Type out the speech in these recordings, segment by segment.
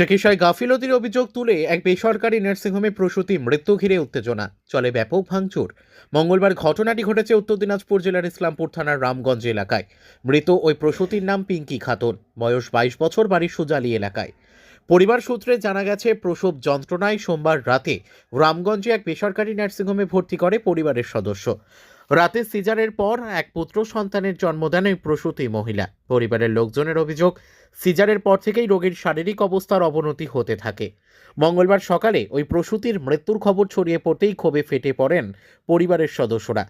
চিকিৎসায় গাফিলতির অভিযোগ তুলে এক বেসরকারি নার্সিংহোমে প্রসূতি মৃত্যু ঘিরে উত্তেজনা। চলে ব্যাপক ভাঙচুর। মঙ্গলবার ঘটনাটি ঘটেছে উত্তর দিনাজপুর জেলার ইসলামপুর থানার রামগঞ্জ এলাকায়। মৃত ওই প্রসূতির নাম পিঙ্কি খাতুন। বয়স বাইশ বছর বাড়ি সুজালি এলাকায়। পরিবার সূত্রে জানা গেছে, প্রসব যন্ত্রণায় সোমবার রাতে রামগঞ্জে এক বেসরকারি নার্সিংহোমে ভর্তি করে পরিবারের সদস্য। রাতে সিজারের পর এক পুত্র সন্তানের জন্ম দেন ওই প্রসূতি মহিলা। পরিবারের লোকজনের অভিযোগ, সিজারের পর থেকেই রোগীর শারীরিক অবস্থার অবনতি হতে থাকে। মঙ্গলবার সকালে ওই প্রসূতির মৃত্যুর খবর ছড়িয়ে পড়তেই ক্ষোভে ফেটে পড়েন পরিবারের সদস্যরা।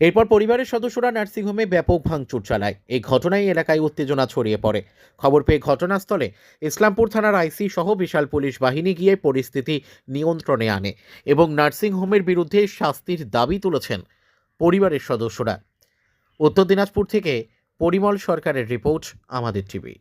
এরপর পরিবারের সদস্যরা নার্সিংহোমে ব্যাপক ভাঙচুর চালায়। এই ঘটনায় এলাকায় উত্তেজনা ছড়িয়ে পড়ে। খবর পেয়ে ঘটনাস্থলে ইসলামপুর থানার আইসি সহ বিশাল পুলিশ বাহিনী গিয়ে পরিস্থিতি নিয়ন্ত্রণে আনে এবং নার্সিংহোমের বিরুদ্ধে শাস্তির দাবি তুলেছেন পরিবারের সদস্যরা। উত্তর দিনাজপুর থেকে পরিমল সরকারের রিপোর্ট, আমাদের টিভি।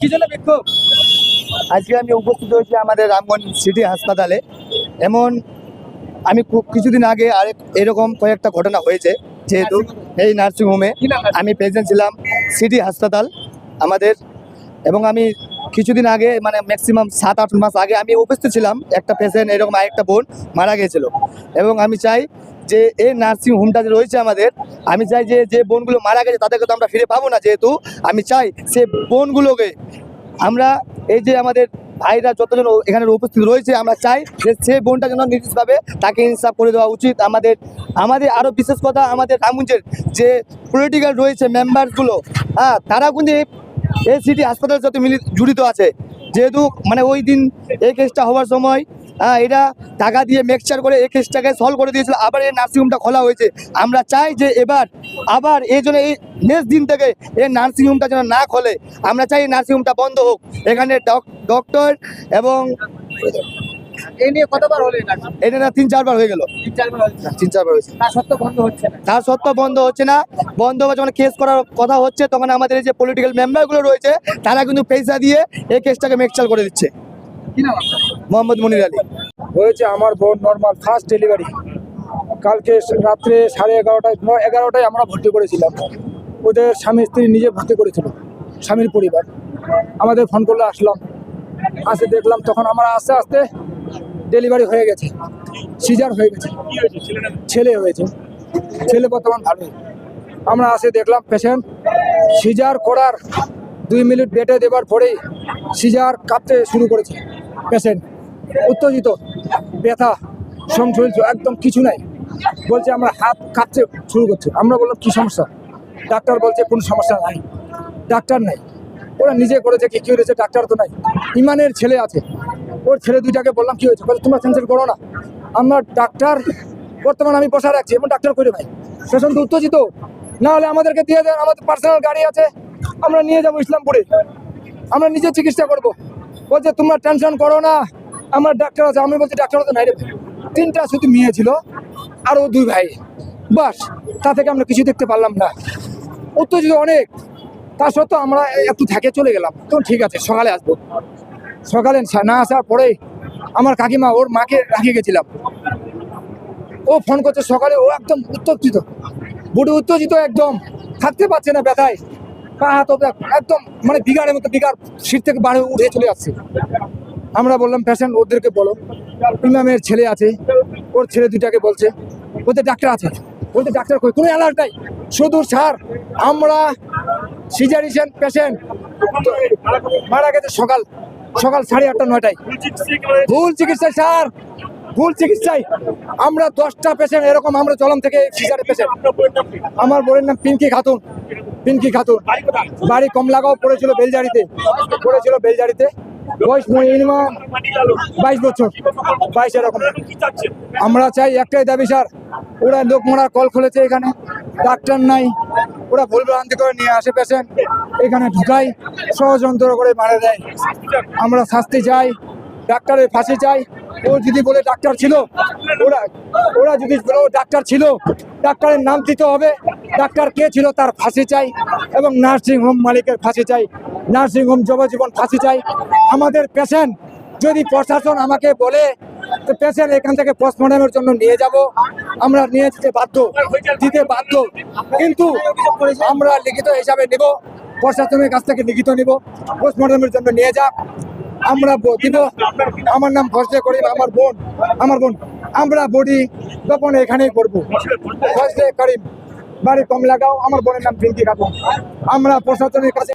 কি জন্য বিক্ষোভ? আজকে আমি উপস্থিত হয়েছি আমাদের রামগঞ্জ সিটি হাসপাতালে। এমন আমি খুব কিছুদিন আগে আরেক এরকম কয়েকটা ঘটনা হয়েছে যেহেতু এই নার্সিংহোমে আমি প্রেজেন্ট ছিলাম সিটি হাসপাতাল আমাদের এবং আমি কিছুদিন আগে মানে ম্যাক্সিমাম সাত, আট মাস আগে আমি উপস্থিত ছিলাম, একটা পেশেন্ট এরকম আরেকটা বোন মারা গেছিল। এবং আমি চাই যে এই নার্সিং হোমটা যে রয়েছে আমাদের, আমি চাই যে যে বোনগুলো মারা গেছে তাদেরকে তো আমরা ফিরে পাবো না যেহেতু, আমি চাই সে বোনগুলোকে আমরা এই যে আমাদের ভাইরা যতজন এখানে উপস্থিত রয়েছে, আমরা চাই যে সে বোনটা যেন নির্দিষ্টভাবে তাকে ইনসাফ করে দেওয়া উচিত। আমাদের আমাদের আরও বিশেষ কথা আমাদের রামগঞ্জের যে পলিটিক্যাল রয়েছে মেম্বারগুলো হ্যাঁ তারা কিন্তু এই- সিটি হাসপাতালের সাথে মিলিত জড়িত আছে। যেহেতু মানে ওই দিন এই কেসটা হওয়ার সময় হ্যাঁ এটা টাকা দিয়ে মিক্সচার করে এই কেসটাকে সলভ করে দিয়েছিল, আবার এই নার্সিংহোমটা খোলা হয়েছে। আমরা চাই যে এবার, আবার এই জন্য এই নেক্সট দিন থেকে এই নার্সিংহোমটা যেন না খোলে। আমরা চাই এই নার্সিংহোমটা বন্ধ হোক। এখানে ডক্টর এবং এই নিয়ে কতবার হলো এটা না তিন চারবার হয়ে গেল। তিন চারবার হচ্ছে। তিন চারবার হয়েছে। তা সত্ত্বেও বন্ধ হচ্ছে না? তার সত্ত্বেও বন্ধ হচ্ছে না। বন্ধ হওয়া যখন কেস করার কথা হচ্ছে তখন আমাদের এই যে পলিটিক্যাল মেম্বারগুলো রয়েছে তারা কিন্তু পয়সা দিয়ে এই কেসটাকে মেকচাল করে দিচ্ছে। কি নাম মোহাম্মদ মনির আলী। হয়েছে আমার বোন নর্মাল ফার্স্ট ডেলিভারি কালকে রাত্রে সাড়ে এগারোটায় নয় এগারোটায় আমরা ভর্তি করেছিলাম। ওদের স্বামী স্ত্রী নিজে ভর্তি করেছিল স্বামীর পরিবার। আমাদের ফোন করলে আসলাম। আসে দেখলাম তখন আমরা আস্তে আস্তে ডেলিভারি হয়ে গেছে। সিজার হয়ে গেছে। ছেলে হয়েছে। ছেলে বর্তমান ভালোই। আমরা আসে দেখলাম পেশেন্ট সিজার করার দুই মিনিট বেটে দেবার পরেই সিজার কাঁপতে শুরু করেছে পেশেন্ট উত্তেজিত ব্যথা শরীর একদম কিছু নাই। বলছে আমরা হাত কাঁপতে শুরু করছে। আমরা বললাম কি সমস্যা? ডাক্তার বলছে কোনো সমস্যা নাই। ডাক্তার নাই। ওরা নিজে করেছে কি কি হয়েছে ডাক্তার তো নাই। ইমানের ছেলে আছে। ওর ছেলে দুইটাকে বললাম, কি হয়েছে? তোমরা সেন্সার করো না। আমরা ডাক্তার, বর্তমানে আমি বসা রাখছি এবং ডাক্তার করে ভাই পেশেন্ট উত্তেজিত। না হলে আমাদেরকে দিয়ে দেন, আমাদের পার্সোনাল গাড়ি আছে, আমরা নিয়ে যাব ইসলামপুরে। আমরা নিজে চিকিৎসা করব। বলছে, তোমরা টেনশন করো না, আমার ডাক্তার আছে। আমি বলছি, ডাক্তার তো নাই রে। তিনটা শুধু মেয়ে ছিল, আরও দুই ভাই। বাস, তা থেকে আমরা কিছু দেখতে পারলাম না। উত্তেজিত অনেক। তা সত্ত্বেও আমরা একটু থেকে চলে গেলাম। তো ঠিক আছে, সকালে আসব। সকালে না আসার পরে আমার কাকিমা ওর মাকে রাখিয়ে গেছিলাম। ও ফোন করছে সকালে, ও একদম উত্তেজিত। বুড়ি উত্তেজিত একদম, থাকতে পারছে না ব্যথায়। পা হাত একদম মানে বিঘাড়ের মতো বিঘার সিট থেকে বাড়ি উঠে চলে যাচ্ছে। আমরা বললাম পেশেন্ট ওদেরকে বলো। ইমামের ছেলে আছে, ওর ছেলে দুটাকে বলছে, ওদের ডাক্তার আছে। বলতে ডাক্তার কই? কোনো অ্যালার্ট নাই। শুধু স্যার আমরা সিজারিশন পেশেন্ট মারা গেছে সকাল সকাল সাড়ে আটটা, নয়টায়। ভুল চিকিৎসায়, স্যার। ভুল চিকিৎসায়। আমরা দশটা পেশেন্ট এরকম আমরা চলম থেকে সিজারের পেশেন্ট আমার বোনের নাম পিঙ্কি খাতুন। পিঙ্কি খাতুন। বাড়ি কমলাগাঁও পড়েছিল বেলজারিতে। পড়েছিল বেলজারিতে। বয়স মিনিমাম বাইশ বছর। বাইশ এরকম। আমরা চাই একটাই দাবি, স্যার। ওরা লোক মারার কল খুলেছে এখানে। ডাক্তার নাই। ওরা ভুল ভ্রান্তি করে নিয়ে আসে পেশেন্ট এখানে ঢুকাই, ষড়যন্ত্র করে মারা দেয়। আমরা শাস্তি চাই, ডাক্তারের ফাঁসি চাই। ও যদি বলে ডাক্তার ছিল, ওরা ওরা যদি বলে ও ডাক্তার ছিল, ডাক্তারের নাম দিতে হবে। ডাক্তার কে ছিল তার ফাঁসি চাই এবং নার্সিং হোম মালিকের ফাঁসি চাই। নার্সিং হোম জবজীবন ফাঁসি চাই। আমাদের পেশেন্ট, যদি প্রশাসন আমাকে বলে, তো পেশেন্ট এখান থেকে পোস্টমর্টমের জন্য নিয়ে যাব। আমরা নিয়ে যেতে বাধ্য, দিতে বাধ্য। কিন্তু আমরা লিখিত হিসাবে নেব। প্রশাসনের কাছ থেকে লিখিত নিব। পোস্টমর্টমের জন্য নিয়ে যাক। আমরা দিব। আমার নাম ফসলে করিম, আমার বোন আমার বোন। আমরা বডি তখন এখানেই করব। ফসলে করিম, বাড়ি কমলাগাঁও, আমার বোনের নাম পিঙ্কি খাব আমরা প্রশাসনের কাছে